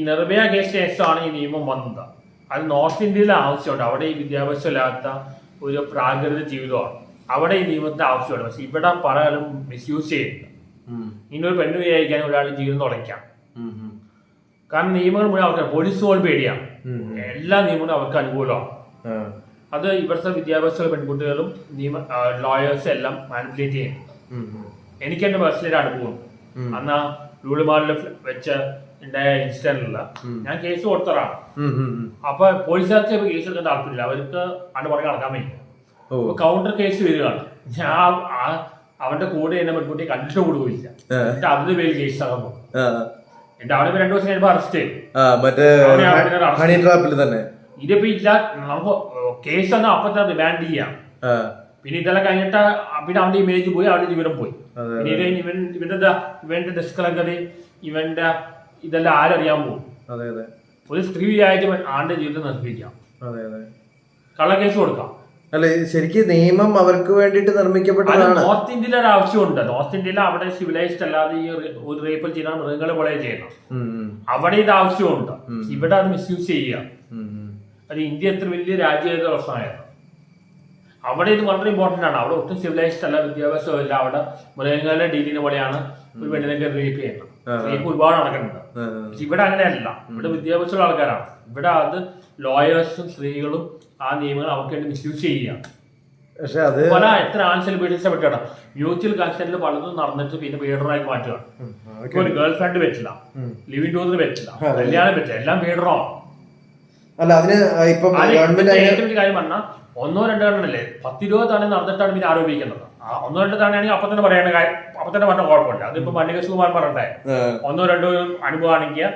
ഈ നിർഭയ കേസ് ശേഷമാണ് ഈ നിയമം വന്നത്. അത് നോർത്ത് ഇന്ത്യയിലെ ആവശ്യമുണ്ട്. അവിടെ ഈ വിദ്യാഭ്യാസമില്ലാത്ത ഒരു പ്രാകൃത ജീവിതമാണ്. അവിടെ ഈ നിയമത്തിന്റെ ആവശ്യമുണ്ട്. പക്ഷെ ഇവിടെ പലരും മിസ്യൂസ് ചെയ്യുന്നു ഉം. ഒരു പെണ്ണ് വിചാരിക്കാൻ ഒരാൾ ജീവിതം തുളയ്ക്കാം ഉം. കാരണം നിയമങ്ങൾ മുഴുവൻ അവർക്ക് പോലീസ് പോലും പേടിയാണ്. എല്ലാ നിയമങ്ങളും അവർക്ക് അനുകൂലമാണ്. അത് ഇവിടുത്തെ വിദ്യാഭ്യാസ പെൺകുട്ടികളും നിയമ ലോയേഴ്സും എല്ലാം മാനിപ്പുലേറ്റ് ചെയ്യുന്നു. ഉം, ഉം. എനിക്ക് എന്റെ പേഴ്സണൽ അനുഭവം. അന്ന് ലൂളുമാളിൽ വെച്ച് ഉണ്ടായ ഇൻസിഡന്റിൽ ഞാൻ കേസ് കൊടുത്തതാണ്. അപ്പൊ പോലീസുകാർക്ക് ഇപ്പൊ കേസ് എടുക്കാൻ താല്പര്യമില്ല. അവർക്ക് ആണ് പുറകെ നടക്കാൻ പറ്റില്ല അപ്പൊ കൗണ്ടർ കേസ് വരികയാണ്. ഞാൻ അവന്റെ കൂടെ എന്നെ പെൺകുട്ടി കണ്ടിട്ട് കൂടി പോയില്ല എന്റെ എന്നിട്ട് അവരുടെ പേര് കേസ് ആകുമ്പോൾ. എന്റെ അവിടെ രണ്ടു ദിവസം കഴിയുമ്പോൾ അറസ്റ്റ് ചെയ്യും അവിടെ അവിടെ തന്നെ. ഇതിപ്പോ ഇല്ല നമുക്ക് കേസ് തന്നെ അപ്പൊ തന്നെ റിമാൻഡ് ചെയ്യാം. പിന്നെ ഇതെല്ലാം കഴിഞ്ഞിട്ട് പിന്നെ അവന്റെ ഇമേജ് പോയി അവന്റെ ജീവിതം പോയി. അതെ പിന്നെ ഇവൻ ഇവന്റെ ഇവന്റെ ഡിസ്കളങ്കറി ഇവന്റെ ഇതെല്ലാം ആരറിയാൻ പോകും. അതെ അതെ. ഒരു സ്ത്രീ ഇവൻ ആളുടെ ജീവിതം നശിപ്പിക്കാം. അതെ അതെ. കള്ളക്കേസ് കൊടുക്കാം. അല്ലെ ശരിക്കും നിയമം അവർക്ക് വേണ്ടിയിട്ട് നിർമ്മിക്കപ്പെട്ടതാണ്. നോർത്ത് ഇന്ത്യയിൽ ഒരു ആവശ്യമുണ്ട്. നോർത്ത് ഇന്ത്യയിൽ അവിടെ സിവിലൈസ്ഡ് അല്ലാതെ ഈ ഒരു റേപ്പിൽ ചെയ്താൽ മൃഗങ്ങളെ പോലെ ചെയ്യണം. അവിടെ ഇത് ആവശ്യമുണ്ട്. ഇവിടെ അത് മിസ്യൂസ് ചെയ്യുക. അത് ഇന്ത്യ എത്ര വലിയ രാജ്യമായത് പ്രശ്നമായിരുന്നു. അവിടെ ഇത് വളരെ ഇമ്പോർട്ടന്റ് ആണ്. അവിടെ ഒട്ടും സിവിലൈസ്ഡ് അല്ല വിദ്യാഭ്യാസമില്ല. അവിടെ മൃഗങ്ങളുടെ ഡീലിനെ പോലെയാണ് ഒരു പെണ്ണിനൊക്കെ റേപ്പ് ചെയ്യുന്നത്. റേപ്പ് ഒരുപാട് നടക്കുന്നുണ്ട് പക്ഷെ ഇവിടെ അങ്ങനെയല്ല. ഇവിടെ വിദ്യാഭ്യാസമുള്ള ആൾക്കാരാണ്. ഇവിടെ അത് ലോയേഴ്സും സ്ത്രീകളും ആ നിയമങ്ങൾ അവർക്ക് വേണ്ടി മിസ്യൂസ് ചെയ്യുക. പക്ഷെ അത് പല എത്ര ആൺ സെലിബ്രിറ്റീസിനെ പറ്റിയാണ് മ്യൂച്വൽ കൺസെന്റിൽ പലതും നടന്നിട്ട് പിന്നെ പീഡറായി മാറ്റുക. ഉം, ഇപ്പൊ ഒരു ഗേൾ ഫ്രണ്ട് പറ്റില്ല. ലിവിംഗ് ലിവിങ് ടൂറിന് പറ്റില്ല. കല്യാണം പറ്റില്ല. എല്ലാം പീഡനമാണ് അല്ല അതിന് ഇപ്പം ഗവൺമെന്റ് കാര്യം പറഞ്ഞാൽ ഒന്നോ രണ്ടോ എണ്ണമല്ലേ പത്തിരുപത് തവണ നടന്നിട്ടാണ് പിന്നെ ആരോപിക്കുന്നത്. ആ ഒന്നോ രണ്ടോ തവണയാണെങ്കിൽ അപ്പൊ തന്നെ പറയേണ്ട കാര്യം അപ്പൊ തന്നെ പറഞ്ഞ കുഴപ്പമില്ല. അതിപ്പോ മല്ലിക സുകുമാർ പറഞ്ഞേ ഒന്നോ രണ്ടോ അനുഭവം ആണെങ്കിൽ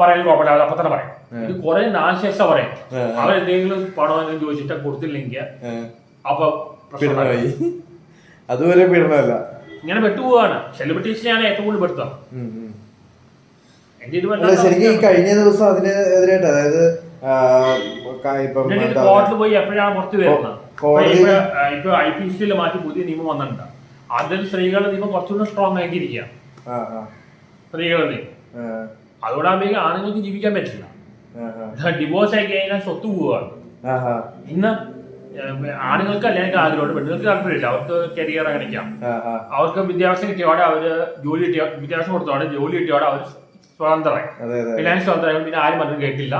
പറയാൻ കുഴപ്പമില്ല അത് അപ്പൊ തന്നെ പറയാം. ഇത് കുറെ നാശേഷ പറയും. അവരെന്തെങ്കിലും പണം എന്തെങ്കിലും ചോദിച്ചിട്ട് കൊടുത്തില്ലെങ്കിൽ അപ്പൊ അതുപോലെ പീഡനമായി അതുവരെ പീഡനമല്ല ഇങ്ങനെ പെട്ടുപോവാണ്. സെലിബ്രിറ്റീസിനെയാണ് ഏറ്റവും കൂടുതൽ പെടുത്തുക. ശരിക്കും ഈ കഴിഞ്ഞ ദിവസം അതിന് എതിരായിട്ട് അതായത് കോർട്ടിൽ പോയി എപ്പോഴാണ് പുറത്തു വരുന്നത്? ഇപ്പൊ ഐ പി സിയിൽ മാറ്റി പുതിയ നിയമം വന്നിട്ടുണ്ട്. അതിൽ സ്ത്രീകളുടെ നിയമം കുറച്ചുകൂടെ സ്ട്രോങ് ആക്കിയിരിക്കുക സ്ത്രീകളുടെ നിയമം. അതോടാകുമ്പോഴേക്കും ആണുങ്ങൾക്ക് ജീവിക്കാൻ പറ്റില്ല. ഡിവോഴ്സ് ആക്കി കഴിഞ്ഞാൽ സ്വത്ത് പോവുകയാണ് ഇന്ന് ആണുങ്ങൾക്ക് അല്ലെങ്കിൽ ആഗ്രഹമുണ്ട് പെണ്ണുങ്ങൾക്ക് താല്പര്യമില്ല. അവർക്ക് കരിയർ അങ്ങനെയൊക്കെയാ ആ. അവർക്ക് വിദ്യാഭ്യാസം കിട്ടിയോടെ അവർ ജോലി കിട്ടിയ വിദ്യാഭ്യാസം കൊടുത്തോടെ ജോലി കിട്ടിയോടെ അവർ സ്വതന്ത്രമായി ഫിനാൻസ് സ്വതന്ത്രമായി പിന്നെ ആരും പറഞ്ഞു കേട്ടില്ല.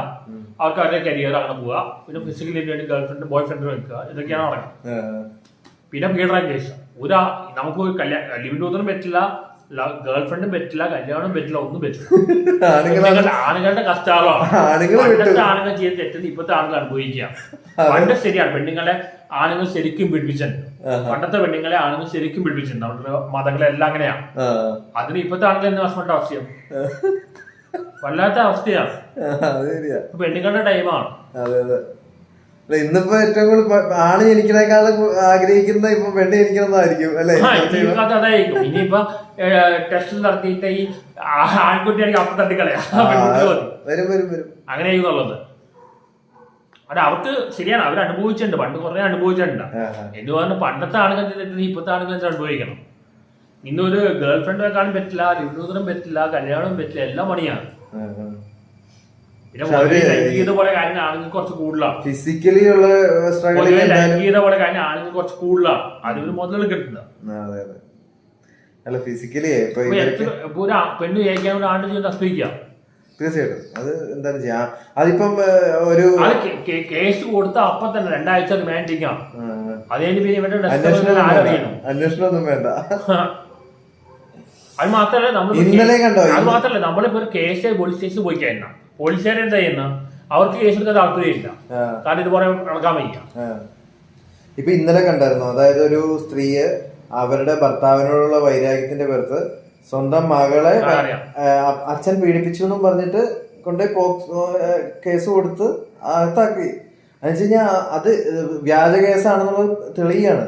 അവരുടെ കരിയർ അങ്ങനെ പോവുക. പിന്നെ ഫിസിക്കലി വേണ്ടി ഗേൾ ഫ്രണ്ട് ബോയ് ഫ്രണ്ട് വെക്കുക. ഇതൊക്കെയാണ് നടക്കുന്നത്. പിന്നെ പീഡന കേസ് ഒരാ നമുക്ക് കല്യാണം ലിവിൻ ടൂത്തിനും പറ്റില്ല ഗേൾ ഫ്രണ്ടും പറ്റില്ല കല്യാണം പറ്റില്ല ഒന്നും പറ്റില്ല. ആണുങ്ങളുടെ കഷ്ടകാലമാണ്. പണ്ടത്തെ ആണുങ്ങൾ ചെയ്ത് തെറ്റുന്ന ഇപ്പത്തെ ആണുങ്ങൾ അനുഭവിക്കുക. പണ്ട് ശരിയാണ് പെണ്ണുങ്ങളെ ആണുങ്ങൾ ശരിക്കും പിടിപ്പിച്ചിട്ടുണ്ട്. പണ്ടത്തെ പെണ്ണുങ്ങളെ ആണുങ്ങൾ ശരിക്കും പിടിപ്പിച്ചിട്ടുണ്ട് അവരുടെ മതങ്ങളെല്ലാം അങ്ങനെയാണ്. അതിന് ഇപ്പത്തെ ആണുങ്ങൾ എന്ന് അവസ്ഥയാണ് വല്ലാത്ത അവസ്ഥയാണ് ആ, അത് ശരിയാ. പെണ്ണുങ്ങളുടെ ടൈമാണ് അതെ അതെ. അല്ല, ഇന്നിപ്പോ ഏറ്റവും കൂടുതൽ ആണ് ജനിക്കണേക്കാളും ആഗ്രഹിക്കുന്ന ഇപ്പൊ പെണ്ണ് ജനിക്കണമെന്നായിരിക്കും അല്ലെ? ഇനിയിപ്പോ അതായിരിക്കും ഇനിയിപ്പോ ടെസ്റ്റ് നടത്തിയിട്ട് ഈ ആൺകുട്ടിയാണെങ്കിൽ അപ്പം തട്ടിക്കളയാ. പെൺകുട്ടി മതി. വരും വരും വരും. അങ്ങനെയായിരുന്നുള്ളത് അത് അവർക്ക് ശരിയാണ്. അവർ അനുഭവിച്ചിട്ടുണ്ട്. പണ്ട് കുറെ അനുഭവിച്ചിട്ടുണ്ട്. ആ, ആ. എന്ന് പറഞ്ഞാൽ പണ്ടത്തെ ആണുങ്ങൾ ചെയ്തിട്ട് ഇപ്പോഴത്തെ ആണുങ്ങൾ എന്ത് അനുഭവിക്കണം? ഇന്നൊരു ഗേൾ ഫ്രണ്ട് വെക്കാനും പറ്റില്ല ലിവിനൂതനം പറ്റില്ല കല്യാണം പറ്റില്ല എല്ലാം പണിയാണ്. ലൈംഗികത പോലെ കാര്യം കുറച്ച് കൂടുതലാണ് ഫിസിക്കലി ഉള്ള ലൈംഗികത പോലെ കാര്യം കുറച്ച് കൂടുതലാണ് അതിന് മുതൽ കിട്ടുന്നത് അതെ അതെ. അല്ല ഫിസിക്കലി ഇപ്പൊ ഒരു പെണ്ണ് ഒരു ആണ്ട് ചെയ്ത് തീർച്ചയായിട്ടും. അത് എന്താണ് ചെയ്യാ? അതിപ്പം ഒരു കേസ് കൊടുത്ത അപ്പൊ തന്നെ രണ്ടാഴ്ച അത് കഴിഞ്ഞ് പിന്നെ ഇവരുടെ അന്വേഷണം ഒന്നും വേണ്ട. അത് മാത്രല്ല നമ്മൾ ഇന്നലെ കണ്ടോ? അത് മാത്രല്ല നമ്മളിപ്പോ ഒരു കേസ് പോലീസ് സ്റ്റേഷൻ പോയി കഴിഞ്ഞാൽ പോലീസുകാർ എന്താ ചെയ്യുന്ന? അവർക്ക് കേസ് എടുക്കാൻ താല്പര്യമില്ല കാരണം ഇതുപോലെ നടക്കാൻ വയ്യ. ഇപ്പൊ ഇന്നലെ കണ്ടായിരുന്നു അതായത് ഒരു സ്ത്രീയെ അവരുടെ ഭർത്താവിനോടുള്ള വൈരാഗ്യത്തിന്റെ പേർത്ത് സ്വന്തം മകളെ അച്ഛൻ പീഡിപ്പിച്ചു എന്നും പറഞ്ഞിട്ട് കൊണ്ട് പോക്സോ കേസ് കൊടുത്ത് അകത്താക്കി. എന്നുവെച്ച് കഴിഞ്ഞാൽ അത് വ്യാജ കേസാണെന്നുള്ളത് തെളിയാണ്.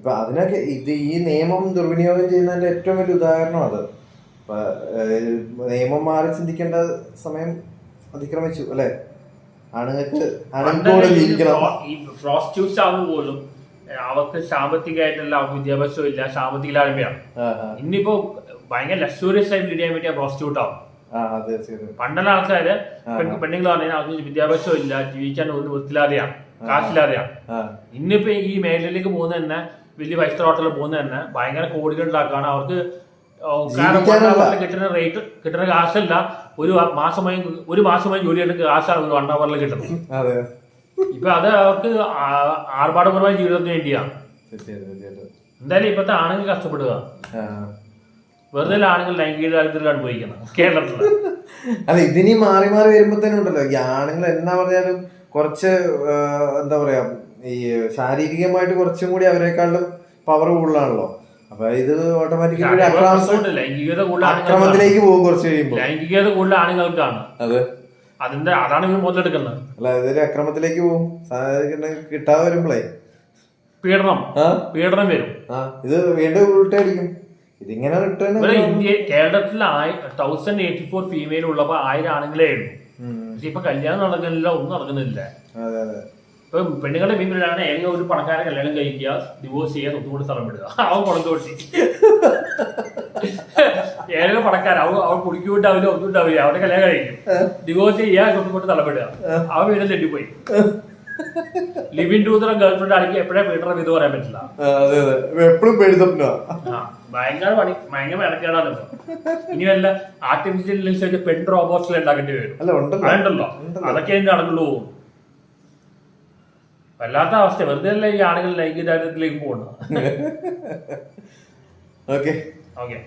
ഇപ്പൊ അതിനൊക്കെ ഇത് ഈ നിയമം ദുർവിനിയോഗം ചെയ്യുന്നതിന്റെ ഏറ്റവും വലിയ ഉദാഹരണം അത്. നിയമം മാറി ചിന്തിക്കേണ്ട സമയം അതിക്രമിച്ചു അല്ലെ? ആണുങ്ങൾക്ക് പ്രോസ്റ്റിറ്റ്യൂട്ട്സ് ആവുന്ന പോലും അവർക്ക് സാമ്പത്തികമായിട്ടുള്ള വിദ്യാഭ്യാസവും ഇല്ല സാമ്പത്തിക ആ, ഇന്നിപ്പോ ഭയങ്കര ലക്ഷൂറിയസ് ആയി ലീഡ് ചെയ്യാൻ പറ്റിയ പ്രോസ്റ്റിറ്റ്യൂട്ട് ആവും. പണ്ടുള്ള ആൾക്കാര് പെണ്ണുങ്ങൾ പറഞ്ഞാൽ അവർക്ക് വിദ്യാഭ്യാസവും ഇല്ല ജീവിക്കാൻ ഒന്നും വൃത്തിയില്ലാതെയാണ് കാശില്ലാതെയാണ് ഇന്നിപ്പോ ഈ മേഖലയിലേക്ക് പോകുന്ന തന്നെ വലിയ ഫൈവ് സ്റ്റാർ ഹോട്ടലിൽ പോകുന്നത് തന്നെ. ഭയങ്കര കോടികൾ ഉണ്ടാക്കാണ് അവർക്ക് കിട്ടുന്ന റേറ്റ് കിട്ടുന്ന കാശല്ല. ഒരു മാസമായി ഒരു മാസമായി ജോലി ചെയ്യുന്ന കാശാണ് ഒരു വൺ അവറിൽ കിട്ടുന്നത്. അതെ. ഇപ്പൊ അത് അവർക്ക് ആർഭാടപരമായ ജീവിതത്തിന് വേണ്ടിയാണ് എന്തായാലും ഇപ്പത്തെ ആണുങ്ങൾ കഷ്ടപ്പെടുക. വെറുതെ ആണുങ്ങൾ ലൈംഗിക ദാരിദ്ര്യം അനുഭവിക്കുന്നത് കേരളത്തിൽ അല്ല ഇതിനി മാറി മാറി വരുമ്പോ തന്നെ ഉണ്ടല്ലോ. ഈ ആണുങ്ങൾ എന്നാ പറഞ്ഞാലും കുറച്ച് എന്താ പറയാ ഈ ശാരീരികമായിട്ട് കുറച്ചും കൂടി അവരെക്കാളും പവർ കൂടുതലാണല്ലോ. അപ്പൊ ഇത് ഓട്ടോമാറ്റിക്കലി അക്രമത്തിലേക്ക് പോകും കുറച്ച് കഴിയുമ്പോൾ. ലൈംഗികത കൂടുതൽ ആണുങ്ങൾക്കാണ് അതെ. അതിന്റെ അതാണ് ഇവർ മുതലെടുക്കുന്നത് അല്ല ഇതൊരു അക്രമത്തിലേക്ക് പോകും. കിട്ടാതെ വരുമ്പോളേ. പീഡനം. പീഡനം വരും. ഇത് വീണ്ടും ഉൾട്ടടിക്കും ഇതിങ്ങനെ റിട്ടേൺ ഇന്ത്യ കേരളത്തിൽ തൗസൻഡ് എയ്റ്റി ഫോർ ഫീമെയിൽ ഉള്ളപ്പോ ആയിരം ആണെങ്കിലേ ഉള്ളൂ. പക്ഷെ ഇപ്പൊ കല്യാണം നടക്കുന്നില്ല ഒന്നും നടക്കുന്നില്ല. അതെ അതെ. ഇപ്പൊ പെണ്ണുങ്ങളുടെ മീനിലാണ് എങ്ങനെ ഒരു പണക്കാരെ കല്യാണം കഴിക്കുക ഡിവോഴ്സ് ചെയ്യാൻ ഒന്നുകൂടി സ്ഥലം വിടുക. അവൻ പണം തോട്ടി ഏക പണക്കാർ അവൻ അവൻ കുടിക്കൂട്ടാവില്ല ഒന്നും ഉണ്ടാവില്ല. അവന്റെ കല്യാണം കഴിക്കും. ഡിവോഴ്സ് ചെയ്യാൻ ഒത്തുകൂട്ട് സ്ഥലം വിടുക. അവൻ വീട് തെറ്റിപ്പോയി. ലിവിൻ ടൂതറ ഗേൾഫ്രണ്ട് ആണെങ്കിൽ എപ്പോഴാ പീഡനം ഇത് പറയാൻ പറ്റില്ല. എപ്പോഴും ഭയങ്കര പണി. ഭയങ്കര മെനക്കേടാണ് ഇനി വല്ല ആർട്ടിഫിഷ്യൽ ഇന്റലിജൻസ് വെച്ച് പെൺ റോബോട്ട്സിൽ ഉണ്ടാക്കേണ്ടി വരും. ഉണ്ടല്ലോ. അതൊക്കെ നടന്നുള്ളൂ. നടക്കുള്ളൂ വല്ലാത്ത അവസ്ഥ വെറുതെ അല്ല ഈ ആളുകൾ ലൈംഗിക ദാരിദ്ര്യത്തിലേക്ക് പോകുന്നത് ഓക്കെ ഓക്കെ